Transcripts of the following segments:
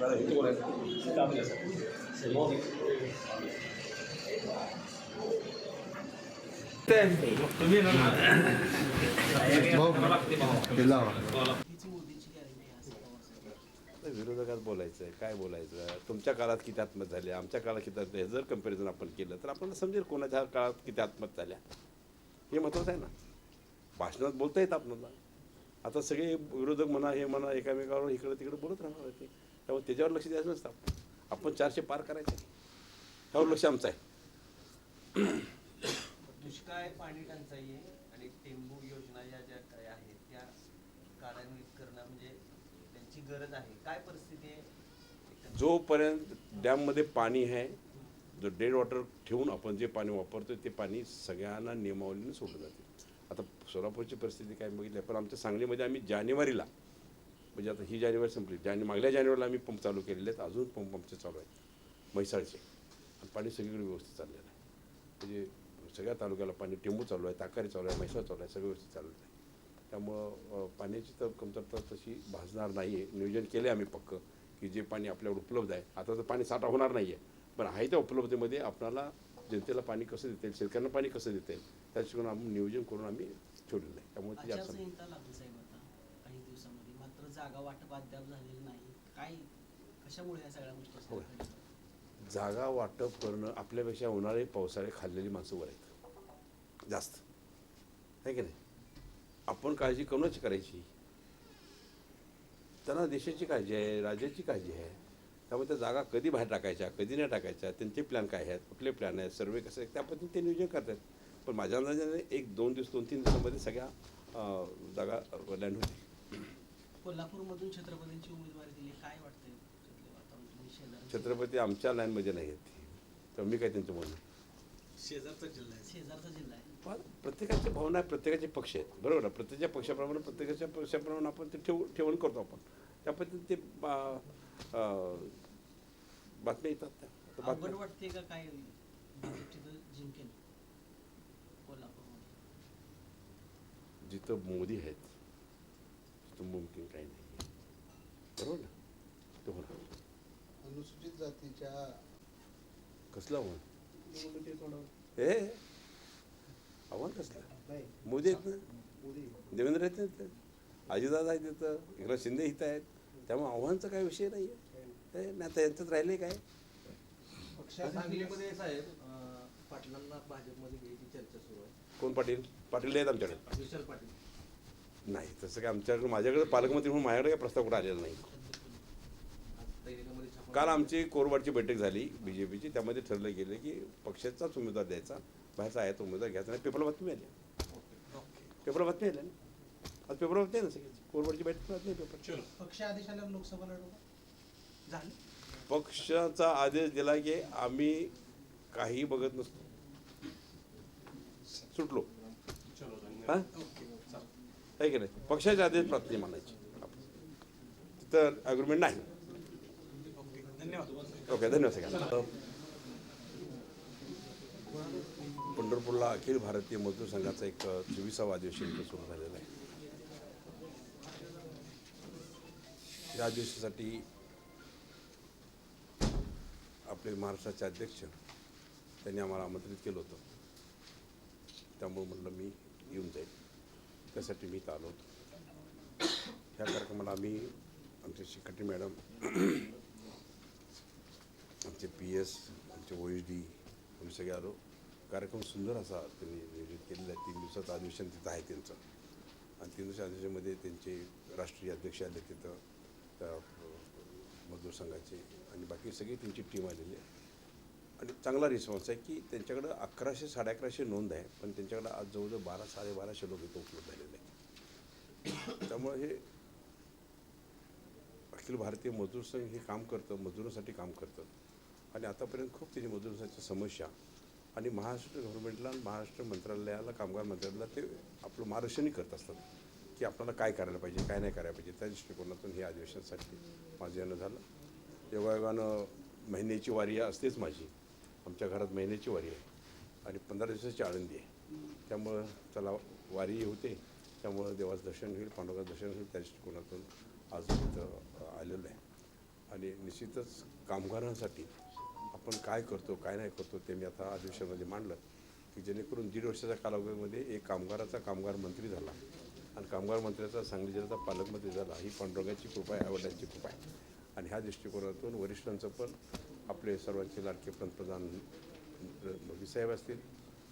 आपल्याला हेतू बोलायचं आहे विरोधकात बोलायचं आहे काय बोलायचं तुमच्या काळात किती आत्महत्या झाल्या आमच्या काळात किती आत्महत्या जर कंपॅरिझन आपण केलं तर आपल्याला समजेल कोणाच्या काळात किती आत्महत्या झाल्या हे महत्त्वाचं आहे ना भाषणात बोलता येत आपल्याला आता सगळे विरोधक म्हणा हे म्हणा एकामेकावर इकडं तिकडं बोलत राहणार ते. त्यामुळे त्याच्यावर लक्ष द्यायचं नसतं आपण. चारशे पार करायचे ह्यावर लक्ष आमचं आहे दुष्काळ पाणी टंचाई आणि टेंबू योजना या ज्या काही आहेत त्या कार्यान्वित करणं म्हणजे त्यांची गरज आहे काय परिस्थिती आहे? जोपर्यंत डॅममध्ये पाणी आहे जो डेड वॉटर ठेवून आपण जे पाणी वापरतो ते पाणी सगळ्यांना नियमावलीने सोडलं जाते आता सोलापूरची परिस्थिती काय बघितली पण आमच्या सांगलीमध्ये आम्ही जानेवारीला म्हणजे आता ही जानेवारी संपली. जाने मागल्या जानेवारीला आम्ही पंप चालू केलेले आहेत. अजून पंप आमचे चालू आहेत. म्हैसाळचे. आणि पाणी सगळीकडे व्यवस्थित चाललेलं आहे. म्हणजे सगळ्या तालुक्याला पाणी टेंबू चालू आहे ताकारी चालू आहे म्हैसाळ चालू आहे सगळं व्यवस्थित चालू आहे. त्यामुळं पाण्याची तर कमतरता तशी भासणार नाही आहे नियोजन केले आम्ही पक्क की जे पाणी आपल्यावर उपलब्ध आहे. आता तर पाणी साठा होणार नाही आहे पण आहे त्या उपलब्धतेमध्ये आपणाला जनतेला पाणी कसं देता येईल शेतकऱ्यांना पाणी कसं देता येईल त्याच्याकडून आम्ही नियोजन करून आम्ही ठेवलेलं आहे त्यामुळे ती अडचण नाही. आचारसंहिता लागली साहेब आता काही दिवसामध्ये मात्र जागा वाटप अद्याप झालेलं नाही. काय कशामुळे या सगळ्या गोष्टी होय. जागा वाटप करणं आपल्यापेक्षा उन्हाळे पावसाळे खाल्लेली माणसं वर आहेत. जास्त. आहे की नाही? आपण काळजी करूनच करायची. त्यांना देशाची काळजी आहे राज्याची काळजी आहे. त्यामुळे त्या जागा कधी बाहेर टाकायच्या कधी नाही टाकायच्या त्यांचे प्लॅन काय आहेत कुठले प्लॅन आहेत सर्वे कसं आहेत त्या पद्धतीने ते नियोजन करतात. पण माझ्या अंदाजाने एक दोन दिवस दोन तीन दिवसामध्ये सगळ्या जागा लँड होतील. कोल्हापूरमधून छत्रपतींची उमेदवारी दिली काय वाटतंय छत्रपती आमच्या लाईनमध्ये नाही आहेत तर मी काय त्यांचं म्हणणं शेजारचा जिल्हा आहे. शेजारचा जिल्हा आहे. पण प्रत्येकाची भावना आहे प्रत्येकाचे पक्ष आहेत. बरोबर आहे प्रत्येकाच्या पक्षाप्रमाणे प्रत्येकाच्या पक्षाप्रमाणे आपण ते ठेव ठेवण करतो आपण. त्या पद्धतीने ते बातम्या येतात त्या. अवघड वाटते का काय जिंकेल? कोल्हापूरमध्ये. जिथं मोदी आहेत तिथं मुमकिन काही नाही. बरोबर ना? ते होणार अनुसूचित जातीच्या कसलं आव्हान निवडणुकीत होणार हे आव्हान कसलं? नाही. मोदी आहेत ना? मोदी. देवेंद्र आहेत ना तिथं अजितदादा आहेत तिथं एकनाथ शिंदे इथं आहेत? त्यामुळे आव्हानचा काय विषय नाही आहे ते नाही आता यांच्यात राहिले काय? सांगलीमध्ये साहेब अं, पाटलांना भाजपमध्ये घ्यायची चर्चा सुरू आहे. कोण पाटील? पाटील आहेत आमच्याकडे. विशाल पाटील. नाही तसं काय आमच्याकडे माझ्याकडे पालकमंत्री म्हणून माझ्याकडे काही प्रस्ताव कुठं आलेला नाही. काल आमची कोरवाडची बैठक झाली बी जे पीची त्यामध्ये ठरलं गेलं की पक्षाचाच उमेदवार द्यायचा बाहेरचा आहे तो उमेदवार घ्यायचा नाही पेपरला बातमी आली. पेपरला बातमी आली ना? आज पेपरला बातमी आहे ना सगळी कोरवाडची बैठक आहे पेपर पक्ष आदेश आल्यावर लोकसभा झालं? पक्षाचा आदेश दिला की आम्ही काही बघत नसतो. सुटलो. हा? आहे की नाही? पक्षाचे आदेश प्राप्ती मानायची. तिथं अग्रीमेंट नाही. धन्यवाद ओके धन्यवाद सगळ्यांना. पंढरपूरला अखिल भारतीय मजदूर संघाचा एक चोवीसावा अधिवेशन सुरू झालेलं आहे. या अधिवेशनासाठी आपले महाराष्ट्राचे अध्यक्ष त्यांनी आम्हाला आमंत्रित केलं होतं. त्यामुळे म्हटलं मी येऊन जाईल. त्यासाठी मी इथं आलो होतो. ह्या कार्यक्रमाला आम्ही आमचे शिकटी मॅडम आमचे पी एस आमचे ओ एच डी आम्ही सगळे आलो. कार्यक्रम सुंदर असा त्यांनी नियोजित केलेला आहे. तीन दिवसाचं अधिवेशन तिथं आहे त्यांचं. आणि तीन दिवसाच्या अधिवेशनामध्ये त्यांचे राष्ट्रीय अध्यक्ष आले तिथं. त्या मजदूर संघाचे आणि बाकी सगळी त्यांची टीम आलेली आहे. चांगला रिस्पॉन्स आहे की त्यांच्याकडं अकराशे साडे अकराशे नोंद आहे पण त्यांच्याकडं आज जवळजवळ बारा साडेबाराशे लोक इथं उपलब्ध झालेले आहेत. त्यामुळे हे अखिल भारतीय मजूर संघ हे काम करतं मजुरांसाठी काम करतं. आणि आतापर्यंत खूप त्याची मजुरांसाठी समस्या आणि महाराष्ट्र गव्हर्नमेंटला आणि महाराष्ट्र मंत्रालयाला कामगार मंत्रालयाला ते आपलं मार्गदर्शनही करत असतात की आपल्याला काय करायला पाहिजे काय नाही करायला पाहिजे. त्या दृष्टिकोनातून हे अधिवेशनासाठी माझं येणं झालं. योगायोगानं महिन्याची वारी असतेच माझी. आमच्या घरात महिन्याची वारी आहे आणि पंधरा दिवसाची आळंदी आहे. त्यामुळं चला वारीही होते. त्यामुळं देवाचं दर्शन होईल पांडुरंगाचं दर्शन होईल त्या दृष्टिकोनातून आज इथं आलेलं आहे. आणि निश्चितच कामगारांसाठी आपण काय करतो काय नाही करतो ते मी आता अधिवेशनामध्ये मांडलं की जेणेकरून दीड वर्षाच्या कालावधीमध्ये एक कामगाराचा कामगार मंत्री झाला आणि कामगार मंत्र्याचा सांगली जिल्ह्याचा पालकमंत्री झाला ही पांडुरंगाची कृपा आहे आवडण्याची कृपा आहे. आणि ह्या दृष्टिकोनातून वरिष्ठांचं पण आपले सर्वांचे लाडके पंतप्रधान मोदी साहेब असतील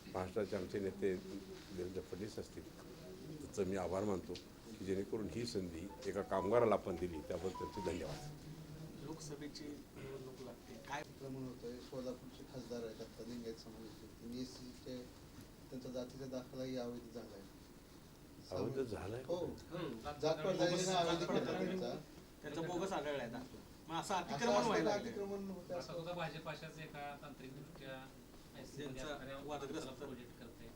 महाराष्ट्राचे आमचे नेते देवेंद्र फडणवीस असतील त्याचं मी आभार मानतो की जेणेकरून ही संधी एका कामगाराला आपण दिली त्याबद्दल त्यांचे धन्यवाद. लोकसभेची निवडणूक लागते. काय अतिक्रमण होतंय? सोलापूरचे खासदार आहेत आता लिंगायत समाजाचे त्यांचा जातीचा दाखलाही अवैध झाला आहे अवैध झालाय? हो. जात पडताळणीनं अवैध केला त्यांचा. त्यांचा बोगस आढळलाय दाखला मग असं असं अतिक्रमण व्हायला असताना लागलंय. अतिक्रमण होतं असा सुद्धा भाजपाच्याच एका तांत्रिकदृष्ट्या ज्यांचा वादग्रस्त प्रोजेक्ट करते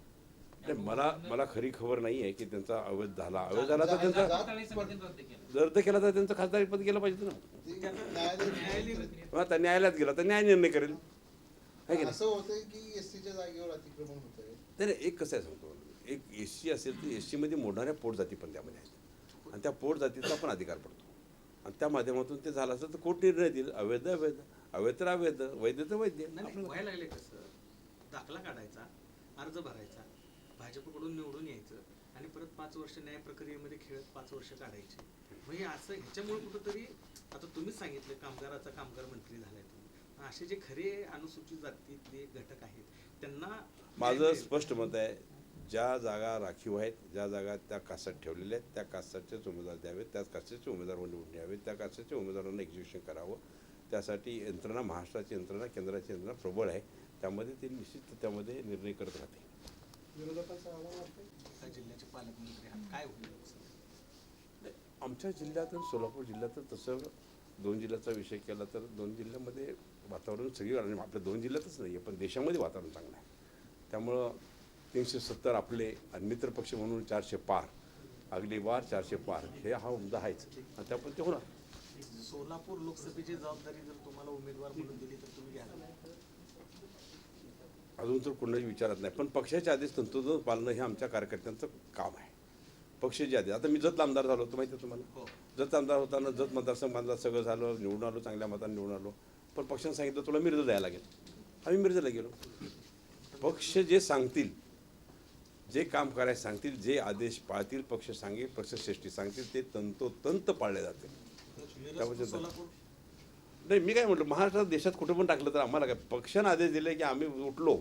नाही, मला मला खरी खबर नाही आहे की त्यांचा अवैध झाला. अवैध झाला तर त्यांचा पडताळणी समितीने रद्द केलं. रद्द केला तर त्यांचं खासदारी पद गेलं पाहिजे ना. ती त्याचं न्यायालय- न्यायालयीन- मग आता न्यायालयात गेला तर न्याय निर्णय करेल. आहे की नाही? असं होतंय की एस सीच्या जागेवर अतिक्रमण होतंय. नाही नाही, एक कसं आहे सांगतो एक एस सी असेल तर एस सीमध्ये मोडणाऱ्या पोट जाती पण त्यामध्ये आहेत. आणि त्या पोट जातीचा पण अधिकार पडतो. आणि त्या माध्यमातून ते झालं असेल तर कोर्ट निर्णय देईल? अवैध अवैध. अवैध तर अवैध वैध तर वैध. व्हायला लागले कसं? दाखला काढायचा अर्ज भरायचा भाजपकडून निवडून यायचं आणि परत पाच वर्ष न्याय प्रक्रियेमध्ये खेळत पाच वर्ष काढायचे. मग हे असं ह्याच्यामुळे कुठंतरी आता तुम्हीच सांगितलं कामगाराचा कामगार मंत्री झालाय तुम्ही. असे जे खरे अनुसूचित जातीतले घटक आहेत त्यांना माझं. स्पष्ट मत आहे ज्या जागा राखीव आहेत ज्या जागा त्या कास्टात ठेवलेल्या आहेत त्या कास्टाचेच उमेदवार द्यावेत त्या कास्टाचे उमेदवार निवडून यावेत त्या कास्टाच्या उमेदवारांना एक्झिक्युशन करावं. त्यासाठी यंत्रणा महाराष्ट्राची यंत्रणा केंद्राची यंत्रणा प्रबळ आहे. त्यामध्ये ते निश्चित त्यामध्ये निर्णय करत राहते. जिल्ह्याचे पालकमंत्री आहात. काय होईल लोकसभेत? आमच्या जिल्ह्यात सोलापूर जिल्ह्यात तसं दोन जिल्ह्याचा विषय केला तर दोन जिल्ह्यामध्ये वातावरण सगळी आणि आपल्या दोन जिल्ह्यातच नाही आहे पण देशामध्ये वातावरण चांगलं आहे. त्यामुळं तीनशे सत्तर आपले आणि मित्र पक्ष म्हणून चारशे पार. अगली वार चारशे पार. हे हा मुद्दा आहेच. आणि त्यामुळे ते होणार. सोलापूर लोकसभेची जबाबदारी जर तुम्हाला उमेदवार म्हणून दिली तर तुम्ही घ्याल अजून तर कोणाची विचारत नाही. पण पक्षाचे आदेश तंतोतंत पालनं हे आमच्या कार्यकर्त्यांचं काम आहे. पक्षाचे आदेश आता मी जत आमदार झालो होतो माहिती आहे तुम्हाला? हो. जत आमदार होताना जत मतदारसंघ बांधला सगळं झालं निवडून आलो चांगल्या मताने निवडून आलो. पण पक्षाने सांगितलं तुला मिरज द्यायला लागेल. आम्ही मिरजेला गेलो. पक्ष जे सांगतील जे काम करायला सांगतील जे आदेश पाळतील पक्ष सांगेल पक्षश्रेष्ठी सांगतील ते तंतोतंत पाळले जाते. नाही मी काय म्हटलं महाराष्ट्रात देशात कुठं पण टाकलं तर आम्हाला काय? पक्षाने आदेश दिले की आम्ही उठलो.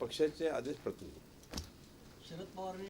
पक्षाचे आदेश प्रतिनिधी शरद पवार